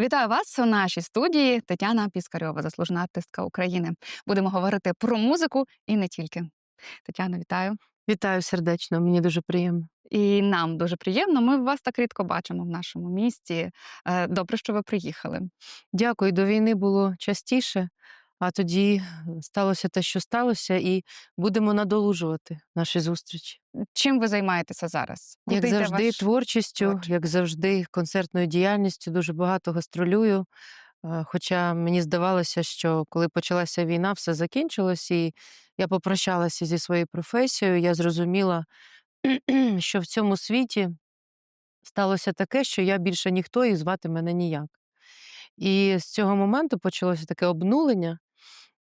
Вітаю вас у нашій студії Тетяна Піскарьова, заслужена артистка України. Будемо говорити про музику і не тільки. Тетяно, вітаю. Вітаю сердечно, мені дуже приємно. І нам дуже приємно. Ми вас так рідко бачимо в нашому місті. Е, Добре, що ви приїхали. Дякую. До війни було частіше, а тоді сталося те, що сталося, і будемо надолужувати наші зустрічі. Чим ви займаєтеся зараз? Як Куди йде завжди, ваш- творчістю, творчість? як завжди, концертною діяльністю, дуже багато гастролюю. Е, Хоча мені здавалося, що коли почалася війна, все закінчилось, і я попрощалася зі своєю професією. Я зрозуміла, що в цьому світі сталося таке, що я більше ніхто і звати мене ніяк. І з цього моменту почалося таке обнулення.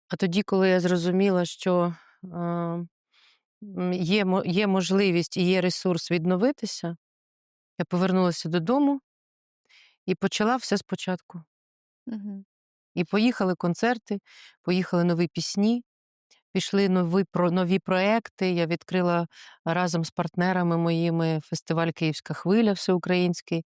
А тоді, коли я зрозуміла, що е, є, є можливість і є ресурс відновитися, я повернулася додому і почала все спочатку. Угу. І поїхали концерти, поїхали нові пісні, пішли нові, про, нові проекти. Я відкрила разом з партнерами моїми фестиваль Київська хвиля всеукраїнський.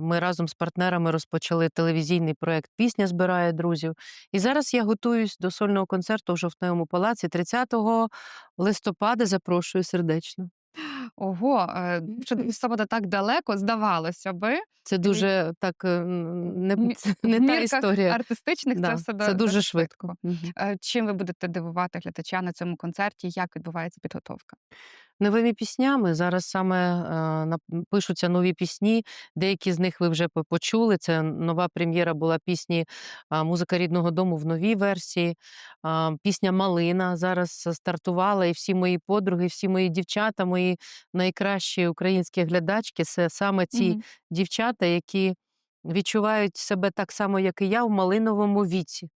Ми разом з партнерами розпочали телевізійний проект Пісня збирає друзів. І зараз я готуюсь до сольного концерту в Жовтневому палаці 30 листопада. Запрошую сердечно. Ого, е, що листопада так далеко, здавалося би. Це дуже так е, не, не та історія. Артистичних Да, це все це до- дуже швидко. швидко. Е, Чим ви будете дивувати глядача на цьому концерті? Як відбувається підготовка? Новими піснями зараз саме е, пишуться нові пісні. Деякі з них ви вже почули. Це нова прем'єра була пісні Музика рідного дому в новій версії. Пісня Малина зараз стартувала, і всі мої подруги, всі мої дівчата, мої найкращі українські глядачки це саме ці Мгм. дівчата, які відчувають себе так само, як і я, в малиновому віці.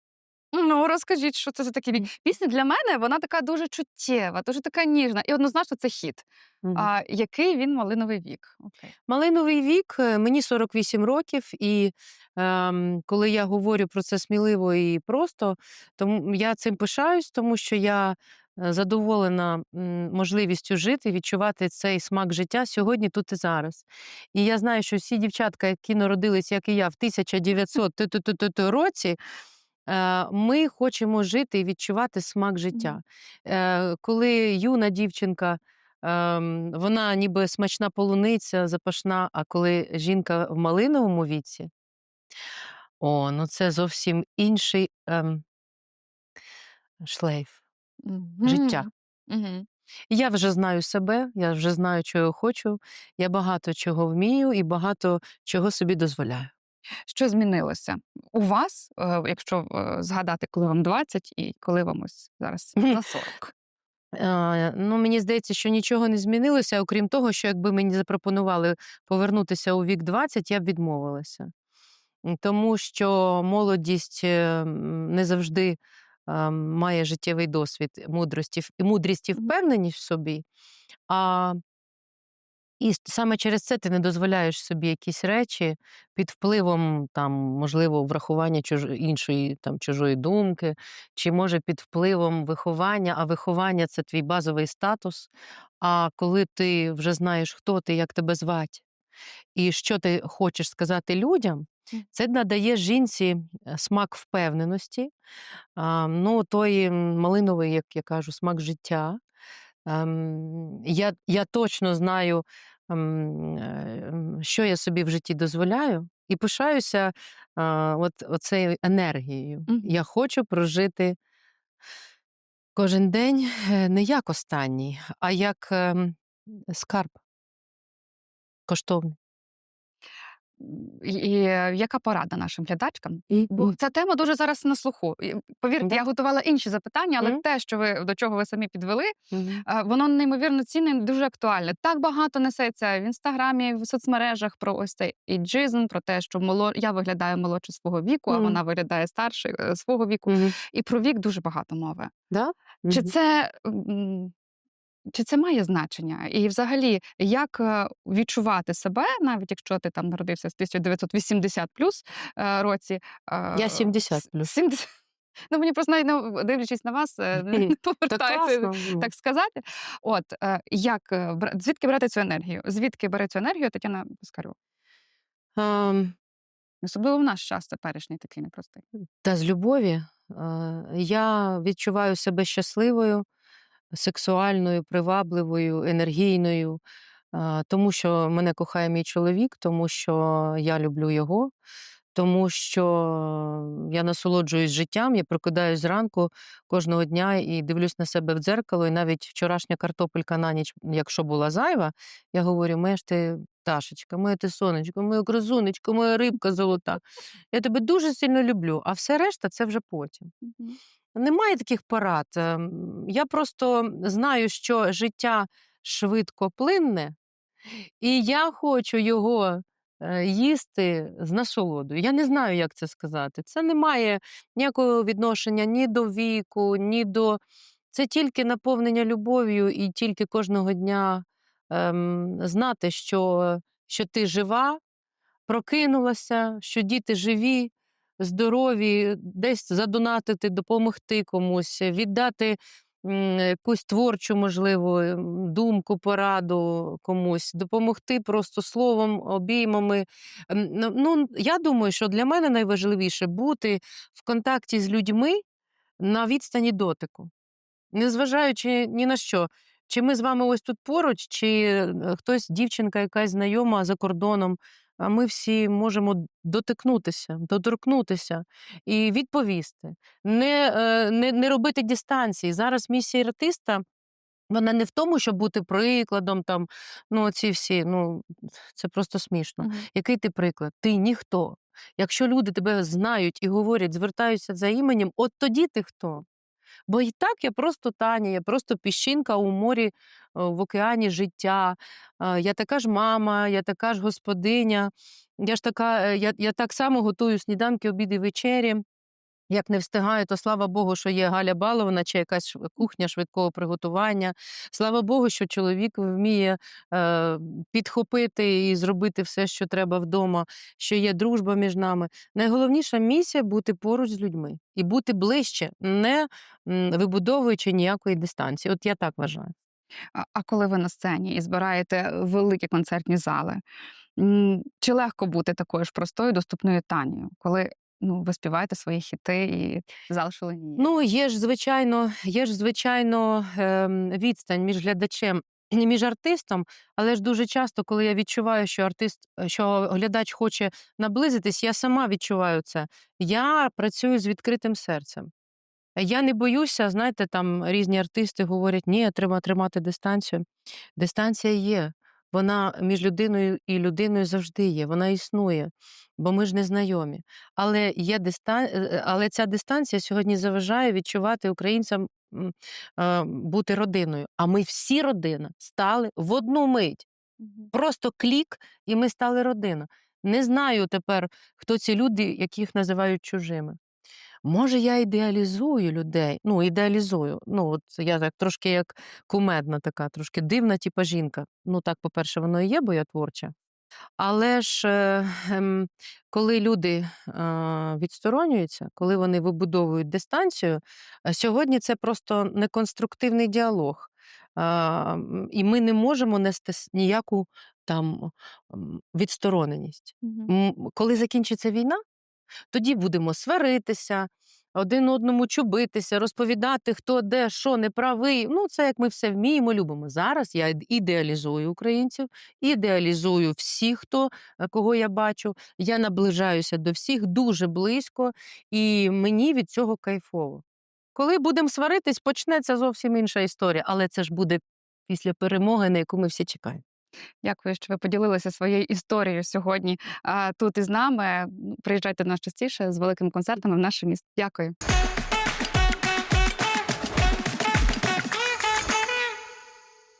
Ну, розкажіть, що це за такі вік. Пісня для мене вона така дуже чуттєва, дуже така ніжна. І однозначно це хіт. Мгм. А який він малиновий вік? Окей. Малиновий вік, е, мені 48 років, і ем, коли я говорю про це сміливо і просто, тому я цим пишаюсь, тому що я е, задоволена м, можливістю жити, відчувати цей смак життя сьогодні, тут і зараз. І я знаю, що всі дівчатка, які народились, як і я, в 1900 ту-ту-ту-ту році. Е, Ми хочемо жити і відчувати смак життя. Е, Коли юна дівчинка Ем, вона ніби смачна полуниця, запашна, а коли жінка в малиновому віці, о, ну це зовсім інший ем, шлейф життя. Угу. Я вже знаю себе, я вже знаю, чого я хочу, я багато чого вмію і багато чого собі дозволяю. Що змінилося у вас, е, якщо е, згадати, коли вам 20 і коли вам ось зараз за 40? Е, ну, мені здається, що нічого не змінилося, окрім того, що якби мені запропонували повернутися у вік 20, я б відмовилася. Тому що молодість е, не завжди має життєвий досвід мудрості, і мудрість і впевненість в собі. А і саме через це ти не дозволяєш собі якісь речі під впливом, там, можливо, врахування чуж... іншої там, чужої думки, чи може під впливом виховання, а виховання це твій базовий статус. А коли ти вже знаєш, хто ти, як тебе звати, і що ти хочеш сказати людям, це надає жінці е, смак впевненості, ну, той м, малиновий, як я кажу, смак життя. Я, я точно знаю, що я собі в житті дозволяю, і пишаюся от, оцею енергією. Мгм. Я хочу прожити кожен день е, не як останній, а як ем, скарб коштовний. І, і яка порада нашим глядачкам? Бо ця тема дуже зараз на слуху. Повірте, я готувала інші запитання, але те, що ви до чого ви самі підвели, е, воно неймовірно цінне, дуже актуальне. Так багато несеться в інстаграмі, в соцмережах про ось цей іджизм, про те, що моло... я виглядаю молодше свого віку, а вона виглядає старше е, свого віку. І про вік дуже багато мови. Да? Чи це, чи це має значення? І взагалі, як е, відчувати себе, навіть якщо ти там народився з 1980 плюс е, році? е, Я 70 плюс. 70. Ну, мені просто навіть дивлячись на вас, не. Так повертається так сказати. От як звідки брати цю енергію? Звідки бере цю енергію Тетяна Пискарьова? Ем, Особливо в наш час теперішній такий непростий. Та з любові я відчуваю себе щасливою, сексуальною, привабливою, енергійною, тому що мене кохає мій чоловік, тому що я люблю його, тому що я насолоджуюсь життям, я прокидаюсь зранку кожного дня і дивлюсь на себе в дзеркало. І навіть вчорашня картопелька на ніч, якщо була зайва, я говорю: моя ж ти пташечка, моє ти сонечко, моя красунечко, моя рибка золота. Я тебе дуже сильно люблю, а все решта це вже потім. Немає таких порад. Ем, Я просто знаю, що життя швидко плинне, і я хочу його е, їсти з насолодою. Я не знаю, як це сказати. Це не має ніякого відношення ні до віку, ні до. Це тільки наповнення любов'ю і тільки кожного дня ем, знати, що, що ти жива, прокинулася, що діти живі, здорові, десь задонатити, допомогти комусь, віддати якусь творчу, можливо, думку, пораду комусь, допомогти просто словом, обіймами. Ну, я думаю, що для мене найважливіше бути в контакті з людьми на відстані дотику, незважаючи ні на що. Чи ми з вами ось тут поруч, чи е, хтось, дівчинка, якась знайома за кордоном, ми всі можемо дотикнутися, доторкнутися і відповісти, не, е, не, не робити дистанції. Зараз місія артиста. Вона не в тому, щоб бути прикладом, там, ну, ці всі, ну, це просто смішно. Мгм. Який ти приклад? Ти ніхто. Якщо люди тебе знають і говорять, звертаються за іменем, от тоді ти хто? Бо і так я просто Таня, я просто піщинка у морі, е, в океані життя. Е, Я така ж мама, я така ж господиня. Я ж така, е, я, я так само готую сніданки, обіди, вечері. Як не встигаю, то слава Богу, що є Галя Баловна чи якась кухня швидкого приготування. Слава Богу, що чоловік вміє е, підхопити і зробити все, що треба вдома, що є дружба між нами. Найголовніша місія бути поруч з людьми і бути ближче, не вибудовуючи ніякої дистанції. От я так вважаю. А, коли ви на сцені і збираєте великі концертні зали, чи легко бути такою ж простою, доступною Танією, коли ну, ви співаєте свої хіти і зал шаленіє? Ну, є ж, звичайно, є ж, звичайно, відстань між глядачем і між артистом, але ж дуже часто, коли я відчуваю, що артист, що глядач хоче наблизитись, я сама відчуваю це. Я працюю з відкритим серцем. Я не боюся, знаєте, там різні артисти говорять, ні, треба тримати дистанцію. Дистанція є. Вона між людиною і людиною завжди є, вона існує, бо ми ж не знайомі. Але, є дистан... е, Але ця дистанція сьогодні заважає відчувати українцям бути родиною. А ми всі родина стали в одну мить. Просто клік, і ми стали родина. Не знаю тепер, хто ці люди, яких називають чужими. Може, я ідеалізую людей. Ну, ідеалізую. Ну, от я так трошки як кумедна така, трошки дивна, типа жінка. Ну, так, по-перше, воно і є, бо я творча. Але ж е, ем, коли люди е, відсторонюються, коли вони вибудовують дистанцію, е, сьогодні це просто неконструктивний діалог. І ми не можемо нести ніяку там відстороненість. М, Коли закінчиться війна, тоді будемо сваритися, один одному чубитися, розповідати, хто де, що не правий. Ну, це як ми все вміємо, любимо. Зараз я ідеалізую українців, ідеалізую всіх, хто, е, кого я бачу. Я наближаюся до всіх дуже близько, і мені від цього кайфово. Коли будемо сваритись, почнеться зовсім інша історія, але це ж буде після перемоги, на яку ми всі чекаємо. Дякую, що ви поділилися своєю історією сьогодні тут із нами. Приїжджайте до нас частіше з великими концертами в наше місто. Дякую.